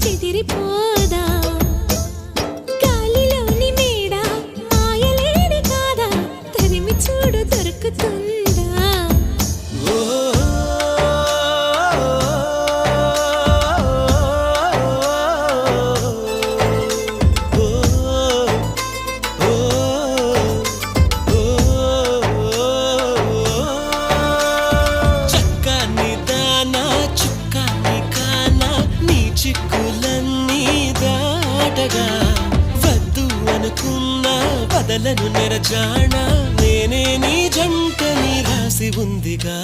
చెదిరిపో వదలను నెరజాణ నేనే నీ జంట నీ రాసి ఉందిగా.